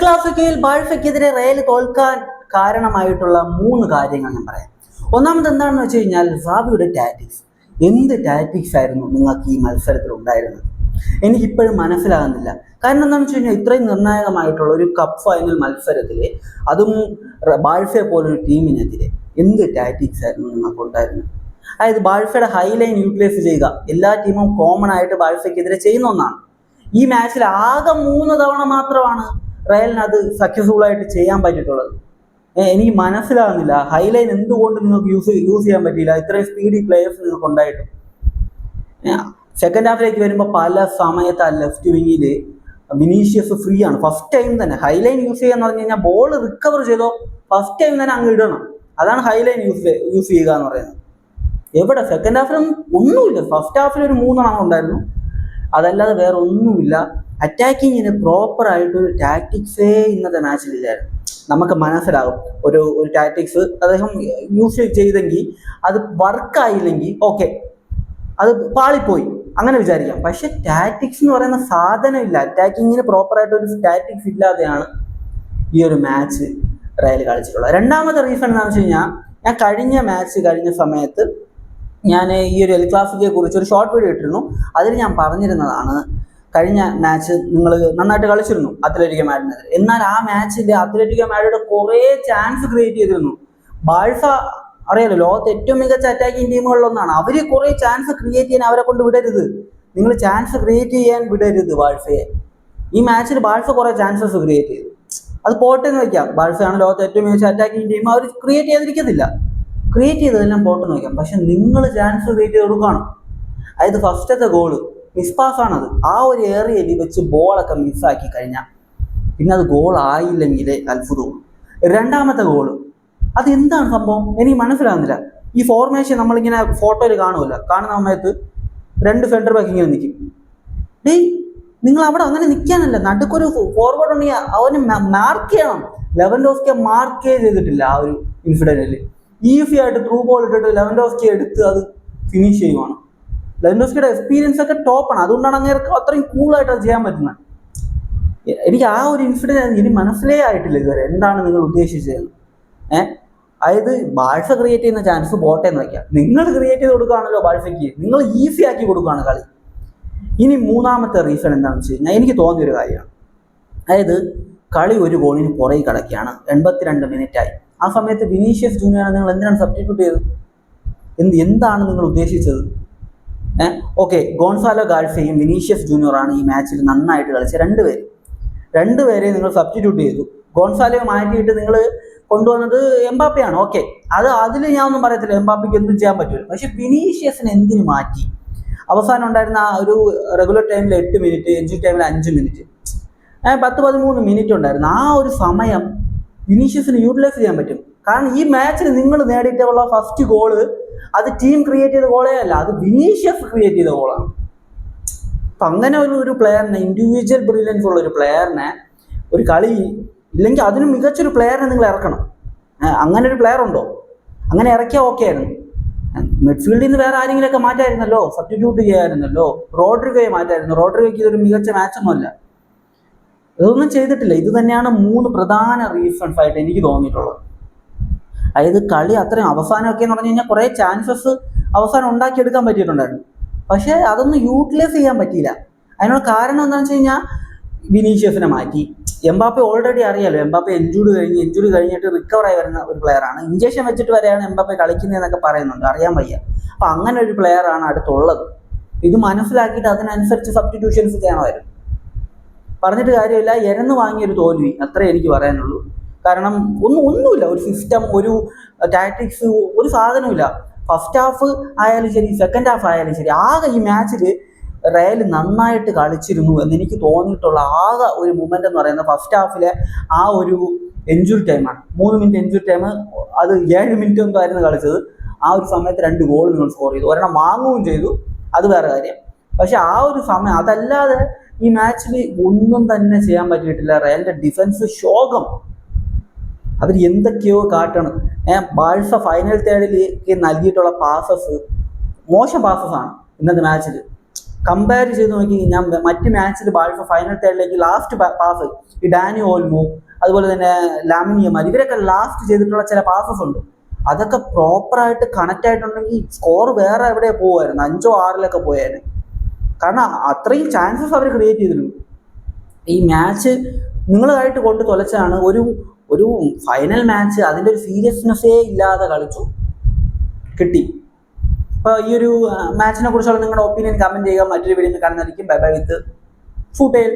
ക്ലാസിക്കയിൽ ബാഴ്ഫയ്ക്കെതിരെ Real തോൽക്കാൻ കാരണമായിട്ടുള്ള മൂന്ന് കാര്യങ്ങൾ ഞാൻ പറയാം. ഒന്നാമത് എന്താണെന്ന് വെച്ച് കഴിഞ്ഞാൽ സാബിയുടെ ടാറ്റിക്സ് എന്ത് ടാറ്റിക്സ് ആയിരുന്നു നിങ്ങൾക്ക് ഈ മത്സരത്തിൽ ഉണ്ടായിരുന്നത്? എനിക്കിപ്പോഴും മനസ്സിലാകുന്നില്ല. കാരണം എന്താണെന്ന് വെച്ച് കഴിഞ്ഞാൽ ഇത്രയും നിർണായകമായിട്ടുള്ള ഒരു കപ്പ് ഫൈനൽ മത്സരത്തിൽ അതും ബാഴ്ഫയെ പോലൊരു ടീമിനെതിരെ എന്ത് ടാറ്റിക്സ് ആയിരുന്നു നിങ്ങൾക്ക് ഉണ്ടായിരുന്നത് അതായത് ബാഴ്ഫയുടെ ഹൈലൈൻ യൂട്ടിലൈസ് ചെയ്യുക എല്ലാ ടീമും കോമൺ ആയിട്ട് ബാഴ്ഫയ്ക്കെതിരെ ചെയ്യുന്ന ഒന്നാണ്. ഈ മാച്ചിൽ ആകെ മൂന്ന് തവണ മാത്രമാണ് റയലിന് അത് സക്സസ്ഫുൾ ആയിട്ട് ചെയ്യാൻ പറ്റിയിട്ടുള്ളത്. എനിക്ക് മനസ്സിലാകുന്നില്ല ഹൈലൈൻ എന്തുകൊണ്ട് നിങ്ങൾക്ക് യൂസ് യൂസ് ചെയ്യാൻ പറ്റിയില്ല ഇത്രയും സ്പീഡി പ്ലേയേഴ്സ് നിങ്ങൾക്ക് ഉണ്ടായിട്ടും. സെക്കൻഡ് ഹാഫിലേക്ക് വരുമ്പോൾ പല സമയത്ത് ആ ലെഫ്റ്റ് വിങ്ങിൽ വിനീഷ്യസ് ഫ്രീ ആണ്. ഫസ്റ്റ് ടൈം തന്നെ ഹൈലൈൻ യൂസ് ചെയ്യാന്ന് പറഞ്ഞു കഴിഞ്ഞാൽ ബോൾ റിക്കവർ ചെയ്തോ ഫസ്റ്റ് ടൈം തന്നെ അങ്ങ് ഇടണം. അതാണ് ഹൈലൈൻ യൂസ് യൂസ് ചെയ്യുക എന്ന് പറയുന്നത്. എവിടെ? സെക്കൻഡ് ഹാഫിലും ഒന്നുമില്ല. ഫസ്റ്റ് ഹാഫിൽ ഒരു മൂന്നെണ്ണം ഉണ്ടായിരുന്നു. അതല്ലാതെ വേറെ ഒന്നുമില്ല അറ്റാക്കിങ്ങിന് പ്രോപ്പർ ആയിട്ട് ഒരു ടാക്ടിക്സേ ഇന്നത്തെ മാച്ചിലില്ലായിരുന്നു നമുക്ക് മനസ്സിലാകും ഒരു ഒരു ടാക്ടിക്സ് അദ്ദേഹം യൂസ് ചെയ്തെങ്കിൽ അത് വർക്കായില്ലെങ്കിൽ ഓക്കെ അത് പാളിപ്പോയി. അങ്ങനെ വിചാരിക്കാം. പക്ഷെ ടാറ്റിക്സ് എന്ന് പറയുന്ന സാധനം സാധനമില്ല അറ്റാക്കിങ്ങിന് പ്രോപ്പറായിട്ട് ഒരു ടാറ്റിക്സ് ഇല്ലാതെയാണ് ഈ ഒരു മാച്ച് റയൽ കളിച്ചിട്ടുള്ളത്. രണ്ടാമത്തെ റീസൺ എന്താണെന്ന് വെച്ച് കഴിഞ്ഞാൽ ഞാൻ കഴിഞ്ഞ മാച്ച് കഴിഞ്ഞ സമയത്ത് ഞാൻ ഈ ഒരു എൽ ക്ലാസിക്കയെ കുറിച്ച് ഒരു ഷോർട്ട് വീഡിയോ ഇട്ടിരുന്നു. അതിൽ ഞാൻ പറഞ്ഞിരുന്നതാണ് കഴിഞ്ഞ മാച്ച് നിങ്ങൾ നന്നായിട്ട് കളിച്ചിരുന്നു അത്ലറ്റിക്കോ മാഡിനെതിരെ എന്നാൽ ആ മാച്ചിൽ അത്ലറ്റിക്കോ മാഡിയുടെ കുറേ ചാൻസ് ക്രിയേറ്റ് ചെയ്തിരുന്നു. ബാഴ്സ അറിയാലോ ലോകത്തെ ഏറ്റവും മികച്ച അറ്റാക്കിംഗ് ടീമുകളിലൊന്നാണ് അവർ കുറേ ചാൻസ് ക്രിയേറ്റ് ചെയ്യാൻ അവരെ കൊണ്ട് വിടരുത്. നിങ്ങൾ ചാൻസ് ക്രിയേറ്റ് ചെയ്യാൻ വിടരുത് ബാഴ്സയെ ഈ മാച്ചിൽ ബാഴ്സ കുറേ ചാൻസസ് ക്രിയേറ്റ് ചെയ്തു. അത് പോട്ടെ എന്ന് വെക്കാം ബാഴ്സയാണ് ലോകത്തെ ഏറ്റവും മികച്ച അറ്റാക്കിംഗ് ടീം അവർ ക്രിയേറ്റ് ചെയ്തിരിക്കത്തില്ല. ക്രിയേറ്റ് ചെയ്തതെല്ലാം പോട്ടെന്ന് വെക്കാം പക്ഷെ നിങ്ങൾ ചാൻസ് ക്രിയേറ്റ് ചെയ്ത് കൊടുക്കണം. അതായത് ഫസ്റ്റത്തെ ഗോൾ മിസ് അത് ആ ഒരു ഏറിയയിൽ വെച്ച് ബോളൊക്കെ മിസ്സാക്കി കഴിഞ്ഞാൽ പിന്നെ അത് ഗോൾ ആയില്ലെങ്കിൽ അത്ഭുതവും രണ്ടാമത്തെ ഗോൾ അത് എന്താണ് സംഭവം? എനിക്ക് മനസ്സിലാകുന്നില്ല ഈ ഫോർമേഷൻ നമ്മളിങ്ങനെ ഫോട്ടോയിൽ കാണുമല്ലോ. കാണുന്ന സമയത്ത് രണ്ട് സെന്റർ ബാക്ക് ഇങ്ങനെ നിൽക്കും ഡേയ് നിങ്ങൾ അവിടെ അങ്ങനെ നിൽക്കാനല്ല നടുക്കൊരു ഫോർവേഡ് ഉണ്ടെങ്കിൽ അവന് മാർക്ക് ചെയ്യണം. ലെവൻ ലെവൻഡോസ്കിയെ മാർക്ക് ചെയ്തിട്ടില്ല ആ ഒരു ഇൻസിഡന്റിൽ ഈസി ആയിട്ട് ത്രൂ ബോൾ ഇട്ടിട്ട് ലെവൻ ലെവൻഡോസ്കി എടുത്ത് അത് ഫിനിഷ് ചെയ്യുവാണ്. ലെവൻഡോസ്കിയുടെ എക്സ്പീരിയൻസ് ഒക്കെ ടോപ്പാണ് അതുകൊണ്ടാണ് അങ്ങനെ അത്രയും കൂളായിട്ട് അത് ചെയ്യാൻ പറ്റുന്നത്. എനിക്ക് ആ ഒരു ഇൻസിഡന്റ് ഇനി മനസ്സിലേ ആയിട്ടില്ല ഇതുവരെ. എന്താണ് നിങ്ങൾ ഉദ്ദേശിച്ചത്? ഏഹ് അതായത് ഭാഷ ക്രിയേറ്റ് ചെയ്യുന്ന ചാൻസ് പോട്ടെ എന്ന് വയ്ക്കാം. നിങ്ങൾ ക്രിയേറ്റ് ചെയ്ത് കൊടുക്കുകയാണല്ലോ ഭാഷയ്ക്ക് നിങ്ങൾ ഈസി ആക്കി കൊടുക്കുകയാണ് കളി. ഇനി മൂന്നാമത്തെ റീസൺ എന്താണെന്ന് വെച്ച് കഴിഞ്ഞാൽ എനിക്ക് തോന്നിയൊരു കാര്യമാണ്. അതായത് കളി ഒരു ഗോളിന് പുറകെ കിടക്കുകയാണ്. എൺപത്തിരണ്ട് മിനിറ്റായി ആ സമയത്ത് വിനീഷ്യസ് ജൂനിയർ നിങ്ങൾ എന്തിനാണ് സബ്സ്റ്റിറ്റ്യൂട്ട് ചെയ്തത്? എന്ത് എന്താണ് നിങ്ങൾ ഉദ്ദേശിച്ചത്? ഓക്കെ ഗോൺസാലോ ഗാൾഫയും വിനീഷ്യസ് ജൂനിയറാണ് ഈ മാച്ചിൽ നന്നായിട്ട് കളിച്ചത് രണ്ടുപേര് രണ്ടുപേരെ നിങ്ങൾ സബ്സ്റ്റിറ്റ്യൂട്ട് ചെയ്തു. ഗോൺസാലോ മാറ്റിയിട്ട് നിങ്ങൾ കൊണ്ടുവന്നത് എംബാപ്പയാണ്. ഓക്കെ അത് അതിൽ ഞാൻ ഒന്നും പറയത്തില്ല. എംബാപ്പയ്ക്ക് എന്തും ചെയ്യാൻ പറ്റില്ല പക്ഷെ വിനീഷ്യസിന് എന്തിനു മാറ്റി? അവസാനം ഉണ്ടായിരുന്ന ആ ഒരു റെഗുലർ ടൈമിൽ എട്ട് മിനിറ്റ് എഞ്ചി ടൈമിൽ അഞ്ച് മിനിറ്റ് പത്ത് പതിമൂന്ന് മിനിറ്റ് ഉണ്ടായിരുന്നു. ആ ഒരു സമയം വിനീഷ്യസിന് യൂട്ടിലൈസ് ചെയ്യാൻ പറ്റും. കാരണം ഈ മാച്ചിൽ നിങ്ങൾ നേടിയിട്ടുള്ള ഫസ്റ്റ് ഗോൾ അത് ടീം ക്രിയേറ്റ് ചെയ്ത ഗോളേ അല്ല അത് വിനീഷ്യസ് ക്രിയേറ്റ് ചെയ്ത ഗോളാണ് അപ്പം അങ്ങനെ ഒരു ഒരു പ്ലെയറിനെ ഇൻഡിവിജ്വൽ ബ്രില്യൻസ് ഉള്ള ഒരു പ്ലെയറിനെ ഒരു കളി ഇല്ലെങ്കിൽ അതിന് മികച്ചൊരു പ്ലെയറിനെ നിങ്ങൾ ഇറക്കണം. അങ്ങനെ ഒരു പ്ലെയർ ഉണ്ടോ? അങ്ങനെ ഇറക്കിയാൽ ഓക്കെ ആയിരുന്നു. മിഡ്ഫീൽഡിൽ നിന്ന് വേറെ ആരെങ്കിലുമൊക്കെ മാറ്റായിരുന്നല്ലോ? സബ്സ്റ്റിറ്റ്യൂട്ട് ചെയ്യായിരുന്നല്ലോ? റോഡ്രിഗോയെ മാറ്റായിരുന്നു. റോഡ്രിഗോയ്ക്ക് ഇതൊരു മികച്ച മാച്ചൊന്നുമല്ല ഇതൊന്നും ചെയ്തിട്ടില്ല. ഇത് തന്നെയാണ് മൂന്ന് പ്രധാന റീസൺസ് ആയിട്ട് എനിക്ക് തോന്നിയിട്ടുള്ളത്. അതായത് കളി അത്രയും അവസാനമൊക്കെ എന്ന് പറഞ്ഞു കഴിഞ്ഞാൽ കുറേ ചാൻസസ് അവസാനം ഉണ്ടാക്കിയെടുക്കാൻ പറ്റിയിട്ടുണ്ടായിരുന്നു. പക്ഷേ അതൊന്നും യൂട്ടിലൈസ് ചെയ്യാൻ പറ്റിയില്ല. അതിനുള്ള കാരണം എന്താണെന്ന് വെച്ച് കഴിഞ്ഞാൽ വിനീഷ്യസിനെ മാറ്റി. എംബാപ്പെ ഓൾറെഡി അറിയാലോ എംബാപ്പെ എഞ്ചുറി കഴിഞ്ഞ് എഞ്ചുറി കഴിഞ്ഞിട്ട് റിക്കവർ ആയി വരുന്ന ഒരു പ്ലെയറാണ് ഇഞ്ചക്ഷൻ വെച്ചിട്ട് വരെയാണ് എംബാപ്പെ കളിക്കുന്നതെന്നൊക്കെ പറയുന്നുണ്ട്. അറിയാൻ വയ്യ. അപ്പം അങ്ങനെ ഒരു പ്ലെയറാണ് അടുത്തുള്ളത്. ഇത് മനസ്സിലാക്കിയിട്ട് അതിനനുസരിച്ച് സബ്സ്റ്റിറ്റ്യൂഷൻസ് ചെയ്യണമായിരുന്നു പറഞ്ഞിട്ട് കാര്യമില്ല. എരന്ന് വാങ്ങിയൊരു തോൽവി. അത്രേ എനിക്ക് പറയാനുള്ളൂ. കാരണം ഒന്നും ഒന്നുമില്ല. ഒരു സിസ്റ്റം ഒരു ടാക്ടിക്സ് ഒരു സാധനമില്ല ഫസ്റ്റ് ഹാഫ് ആയാലും ശരി സെക്കൻഡ് ഹാഫ് ആയാലും ശരി ആകെ ഈ മാച്ചിൽ റയൽ നന്നായിട്ട് കളിച്ചിരുന്നു എന്ന് എനിക്ക് തോന്നിയിട്ടുള്ള ആകെ ഒരു മൂമെന്റ് എന്ന് പറയുന്നത് ഫസ്റ്റ് ഹാഫിലെ ആ ഒരു എഞ്ചുറി ടൈമാണ് മൂന്ന് മിനിറ്റ് എഞ്ചുറി ടൈം അത് ഏഴ് മിനിറ്റ് എന്തോ ആയിരുന്നു കളിച്ചത്. ആ ഒരു സമയത്ത് രണ്ട് ഗോൾ നിങ്ങൾ സ്കോർ ചെയ്തു. ഒരെണ്ണം വാങ്ങുകയും ചെയ്തു. അത് വേറെ കാര്യം. പക്ഷെ ആ ഒരു സമയം അതല്ലാതെ ഈ മാച്ചിൽ ഒന്നും തന്നെ ചെയ്യാൻ പറ്റിയിട്ടില്ല. റയലിന്റെ ഡിഫൻസ് ശോകം. അവർ എന്തൊക്കെയോ കാട്ടണം. ബാഴ്സ ഫൈനൽ തേർഡിലേക്ക് നൽകിയിട്ടുള്ള പാസസ് മോശം ആണ് ഇന്നത്തെ മാച്ചിൽ കമ്പയർ ചെയ്ത് നോക്കി ഞാൻ മറ്റ് മാച്ചിൽ ബാഴ്സ ഫൈനൽ തേർഡിലേക്ക് ലാസ്റ്റ് പാസ് ഈ ഡാനി ഓൽമോ അതുപോലെ തന്നെ ലാമിനിയമാർ ഇവരൊക്കെ ലാസ്റ്റ് ചെയ്തിട്ടുള്ള ചില പാസസ് ഉണ്ട്. അതൊക്കെ പ്രോപ്പറായിട്ട് കണക്റ്റ് ആയിട്ടുണ്ടെങ്കിൽ സ്കോർ വേറെ എവിടെ പോകുമായിരുന്നു അഞ്ചോ ആറിലൊക്കെ പോയായിരുന്നു കാരണം അത്രയും ചാൻസസ് അവർ ക്രിയേറ്റ് ചെയ്തിരുന്നു ഈ മാച്ച് നിങ്ങളായിട്ട് കൊണ്ട് തുലച്ചാണ് ഒരു ഒരു ഫൈനൽ മാച്ച് അതിന്റെ ഒരു സീരിയസ്നെസ്സേ ഇല്ലാതെ കളിച്ചു. കിട്ടി. അപ്പോൾ ഈ ഒരു മാച്ചിനെ കുറിച്ചുള്ള നിങ്ങളുടെ ഒപ്പീനിയൻ കമന്റ് ചെയ്യുക. മറ്റൊരു വീഡിയോ കാണുന്നതായിരിക്കും ബൈ ബൈ വിത്ത് ഫുട്ടേൽ